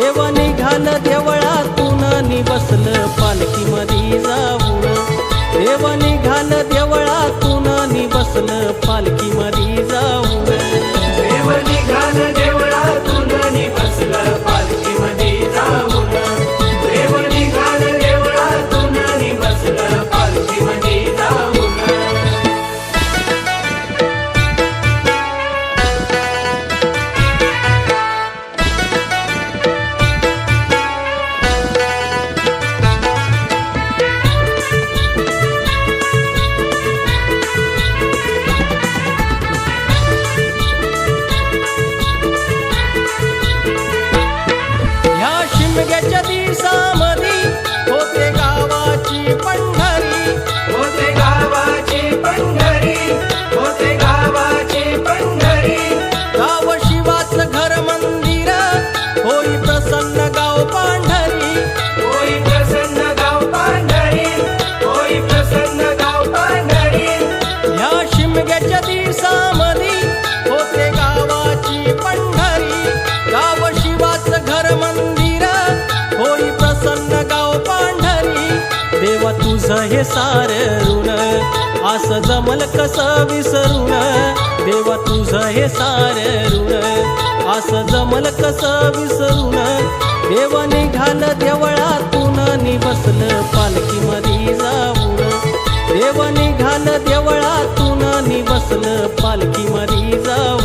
देव निघाल देवळातून नि बसलं पालखी मध्ये ह्या शिमग्याच्या दिवसामधी प्रसन्न गाव पांढरी. देवा तुझं हे सार ऋण. असं जमल कसं विसरून. देवा तुझं हे सार ऋण. असं जमल कसं विसरून. देव निघाल देवळातून नि बसलं पालखी मधी जाऊन. देव निघाल देवळातून नि बसलं पालखी मधी जाऊन.